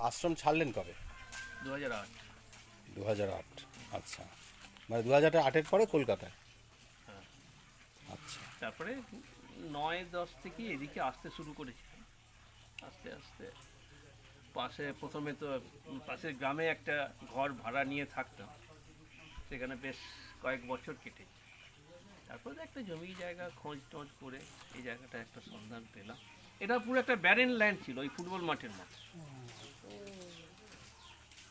আশ্রম ছাড়লেন কবে? দু হাজার আট। দু হাজার আট আচ্ছা। মানে দু হাজার আটের পরে কলকাতায়? হ্যাঁ। আচ্ছা। তারপরে নয় দশ থেকে এদিকে আসতে শুরু করেছি। আস্তে আস্তে। পাশে প্রথমে তো পাশের গ্রামে একটা ঘর ভাড়া নিয়ে থাকতাম। সেখানে বেশ কয়েক বছর কেটেছে। তারপর একটা জমি জায়গা খোঁজ টোঁজ করে এই জায়গাটা একটা সন্ধান পেলাম। এটা পুরো একটা ব্যারেন ল্যান্ড ছিল ওই ফুটবল মাঠের মতো।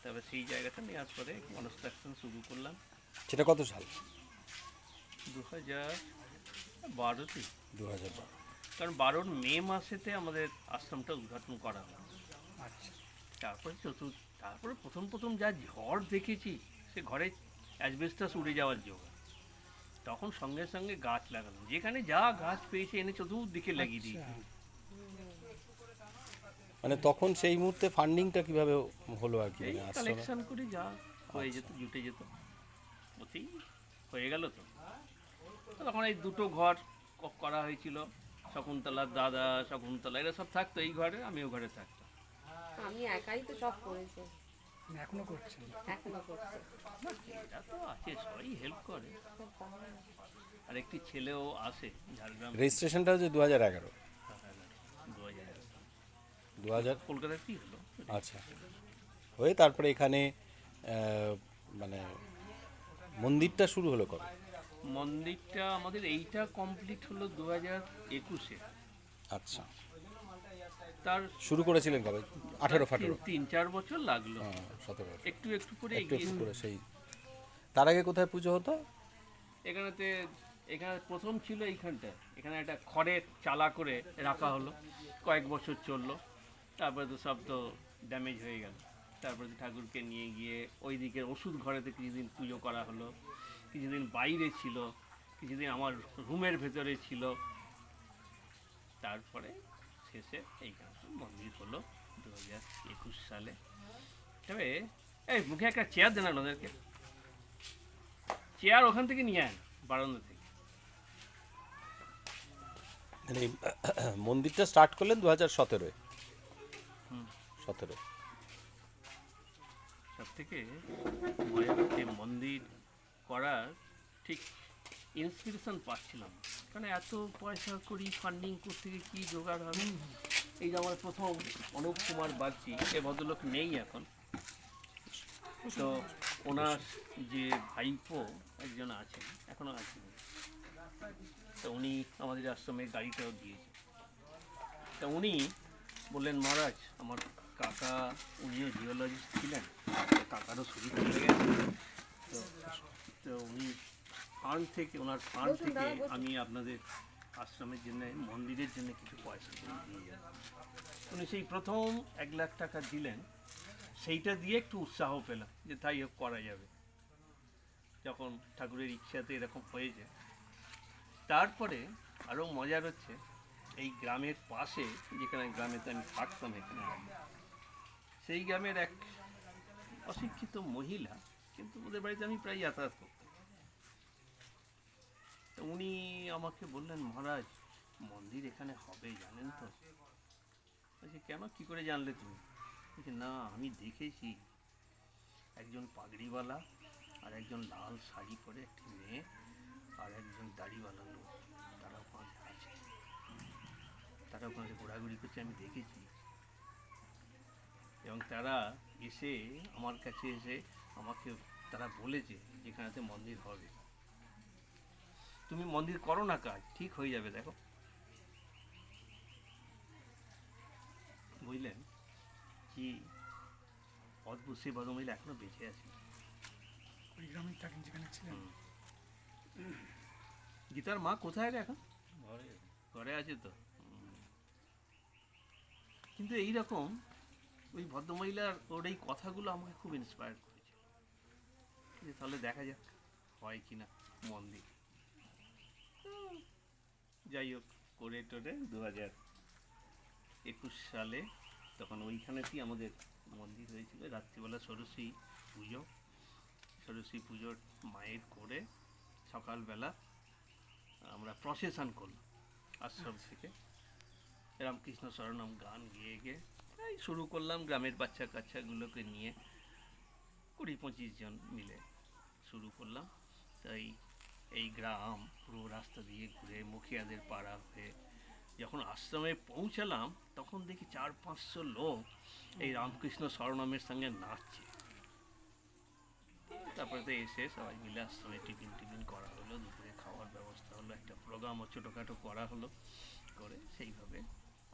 তারপরে সেই জায়গাটা নেওয়ার পরে কনস্ট্রাকশন শুরু করলাম। সেটা কত সাল? দু হাজার বারোতে দু হাজার বারো। কারণ বারোর মে মাসেতে আমাদের আশ্রমটা উদ্ঘাটন করা হয়। আচ্ছা। তারপরে চতুর্থ তারপরে প্রথম প্রথম যা ঝড় দেখেছি সে ঘরে অ্যাসবেস্টাস উড়ে যাওয়ার জোগাড়। তখন সঙ্গে সঙ্গে গাছ লাগালাম। যেখানে যা গাছ পেয়েছে এনে চতুর্দিকে লাগিয়ে দিই আচ্ছা। মানে তখন সেই মুহূর্তে ফান্ডিংটা কীভাবে হলো আর কি? এই মানে আশ্রমে? কালেকশন করে যা। হয়ে যেত জুটে যেত। ওতেই হয়ে গেল তো। তো তখন এই দুটো ঘর করা হয়েছিল। শকুন্তলার দাদা শকুন্তলা এরা সব থাকতো এই ঘরে আমিও ঘরে থাকতাম। আমি একাই তো সব করেছি। এখনও করছেন? এখনও করছি। এটা তো আছে সবাই হেল্প করে। আর একটি ছেলেও আসে ঝাড়গ্রাম। রেজিস্ট্রেশনটা হচ্ছে দু হাজার এগারো? দু হাজার কলকাতার কি হলো। আচ্ছা। হয়ে তারপরে এখানে মানে মন্দিরটা শুরু হলো কবে? মন্দিরটা আমাদের এইটা কমপ্লিট হলো দু হাজার একুশে। আচ্ছা। তার শুরু করেছিলেন কবে? আঠারো তিন- তিন চার বছর লাগল। হ্যাঁ, সতেরো একটু একটু করে একটু একটু করে সেই। তার আগে কোথায় পুজো হতো? এখানেতে এখানে প্রথম ছিল এইখানটা এখানে একটা খড়ের চালা করে রাখা হলো। কয়েক বছর চলল। তারপরে তো সব তো ড্যামেজ হয়ে গেল। তারপরে তো ঠাকুরকে নিয়ে গিয়ে ওই দিকের ওষুধ ঘরেতে কিছুদিন পুজো করা হলো, কিছুদিন বাইরে ছিল, কিছুদিন আমার রুমের ভেতরে ছিল। তারপরে শেষে এইখানে মন্দির হলো দু হাজার একুশ সালে। তবে, এই মুখে একটা চেয়ার দেন ওদেরকে চেয়ার ওখান থেকে নিয়ে আয় বারান্দা থেকে। মানে মন্দিরটা স্টার্ট করলেন দু হাজার সতেরোয়। সতেরো। সব থেকে মজা হচ্ছে মন্দির করার ঠিক ইন্সপিরেশন পাচ্ছিলাম। কারণ এত পয়সা করি ফান্ডিং করতে গিয়ে কী জোগাড় হবে? এই যে আমার প্রথম অনুপ কুমার বাগচি, এ ভদ্রলোক নেই এখন। তো ওনার যে ভাইপো একজন আছেন এখনও আছেন। তো উনি আমাদের আশ্রমে গাড়িটাও দিয়েছে তা উনি বললেন, মহারাজ, আমার কাকা উনিও জিওলজিস্ট ছিলেন কাকারও শরীর চলে গেছে। তো তো উনি ফান্ড থেকে ওনার বসুন থেকে আমি আপনাদের আশ্রমের জন্য মন্দিরের জন্য কিছু পয়সা দিয়ে যাব উনি সেই প্রথম এক লাখ টাকা দিলেন সেইটা দিয়ে একটু উৎসাহ পেলাম যে তাই হোক করা যাবে। যখন ঠাকুরের ইচ্ছাতে এরকম হয়েছে। তারপরে আরও মজার হচ্ছে এই গ্রামের পাশে যেখানে গ্রামেতে আমি থাকতাম এখানে সেই গ্রামের এক অশিক্ষিত মহিলা, কিন্তু ওদের বাড়িতে আমি প্রায় যাতায়াত করতাম। তো উনি আমাকে বললেন, মহারাজ, মন্দির এখানে হবে, জানেন তো? বলছি, কেন? কি করে জানলে তুমি? বলছি, না, আমি দেখেছি একজন পাগড়িওয়ালা আর একজন লাল শাড়ি পরে একটি মেয়ে আর একজন দাড়িওয়ালা লোক। তারা ওখানে আছে। তারা ওখানে ঘোরাঘুরি করছে, আমি দেখেছি। এবং তারা এসে আমার কাছে এসে আমাকে তারা বলেছে যেখানেতে মন্দির হবে। তুমি মন্দির করো না কাজ ঠিক হয়ে যাবে দেখো। বুঝলেন কি অদ্ভুত সে ভদ্রমহিলা এখনও বেঁচে আছে। ওই গ্রামে থাকেন যেখানে ছিলেন। গীতার মা কোথায় এখন? ঘরে ঘরে আছে তো। কিন্তু এই রকম ওই ভদ্রমহিলার ওর এই কথাগুলো আমাকে খুব ইন্সপায়ার করেছে যে তাহলে দেখা যাক হয় কি না মন্দির তো যাই হোক করে টোরে দু হাজার একুশ সালে তখন ওইখানেতেই আমাদের মন্দির হয়েছিল রাত্রিবেলা সরস্বী পুজো। সরস্বী পুজোর মায়ের করে সকালবেলা আমরা প্রসেশন করলাম আশ্রম থেকে। রামকৃষ্ণ স্মরণম গান গেয়ে গেয়ে এই শুরু করলাম গ্রামের বাচ্চা কাচ্চাগুলোকে নিয়ে কুড়ি পঁচিশ জন মিলে শুরু করলাম। তাই এই গ্রাম পুরো রাস্তা দিয়ে ঘুরে মুখিয়াদের পাড়া হয়ে যখন আশ্রমে পৌঁছালাম, তখন দেখি চার পাঁচশো লোক এই রামকৃষ্ণ স্মরণমের সঙ্গে নাচছে। তারপরে তো এসে সবাই মিলে আশ্রমে টিফিন টিফিন করা হলো, দুপুরে খাওয়ার ব্যবস্থা হলো, একটা প্রোগ্রামও ছোটোখাটো করা হলো, করে সেইভাবে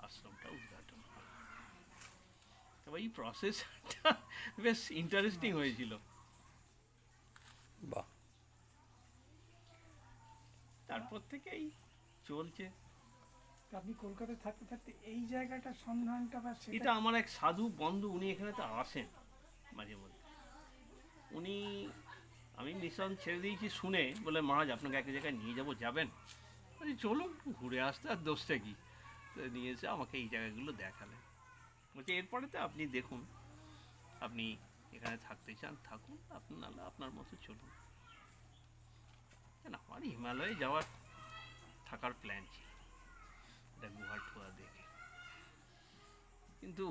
আশ্রমটা উদ্ঘাটন হলো। তবে এই প্রসেসটা বেশ ইন্টারেস্টিং হয়েছিল। বাহ। তারপর থেকেই চলছে। আপনি কলকাতায় থাকতে থাকতে এই জায়গাটার সন্ধানটা বা এটা আমার এক সাধু বন্ধু উনি এখানে তো আসেন মাঝে মধ্যে। উনি আমি মিশন ছেড়ে দিয়েছি শুনে বলে মহারাজ আপনাকে এক জায়গায় নিয়ে যাব যাবেন? বলছি চলুন ঘুরে আসতে আর দোষটা কি? নিয়ে এসে আমাকে এই জায়গাগুলো দেখালেন। বলছে, এরপরে তো আপনি দেখুন, আপনি এখানে থাকতে চান, থাকুন, আপনার নাহলে আপনার মতো চলুন। আমার হিমালয়ে যাওয়ার থাকার প্ল্যান ছিল। এটা গুহা টুয়া দেখে। কিন্তু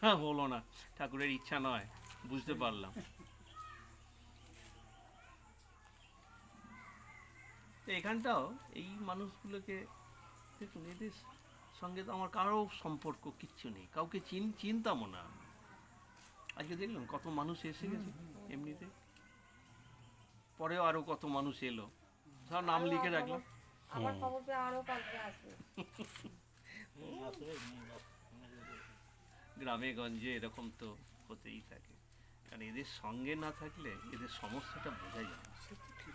হ্যাঁ হলো না। ঠাকুরের ইচ্ছা নয়, বুঝতে পারলাম। এখানটাও এই মানুষগুলোকে দেখুন এদের সঙ্গে তো আমার কারও সম্পর্ক কিচ্ছু নেই। কাউকে চিন চিনতামও না আজকে দেখলাম কত মানুষ এসে গেছে এমনিতে। পরেও আরও কত মানুষ এলো। সব নাম লিখে রাখলাম। আমার খবর পেয়ে আরও কালকে আসবে। গ্রামে গঞ্জে এরকম তো হতেই থাকে। কারণ এদের সঙ্গে না থাকলে এদের সমস্যাটা বোঝা যায় না।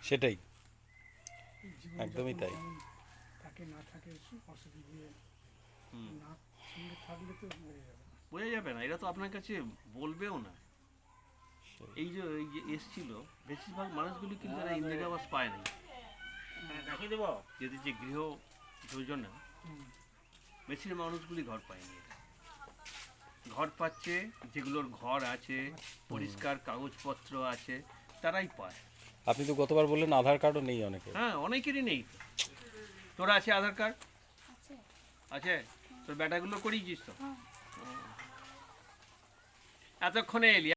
সেটাই। একদমই তাই। থাকে না থাকে অসুবিধে। না সঙ্গে থাকলে তো হয়ে যাবে। বোঝা যাবে না এরা তো আপনার কাছে বলবেও না। এই যে এই যে এসছিল বেশিরভাগ মানুষগুলি কিন্তু এরা ইন্দিরা আবাস পায় নাই। দেখিয়ে দেবো। যদি যে গৃহ যোজনা। বেশির মানুষগুলি ঘর পায়নি। ঘর পাচ্ছে যেগুলোর ঘর আছে পরিষ্কার কাগজপত্র আছে তারাই পায়। আপনি তো গতবার বললেন আধার কার্ডও নেই অনেকে হ্যাঁ অনেকেরই নেই। তোরা আছে আধার কার্ড? আছে? তোর ব্যাটাগুলো করিয়েছিস তো? এতক্ষণে এলি।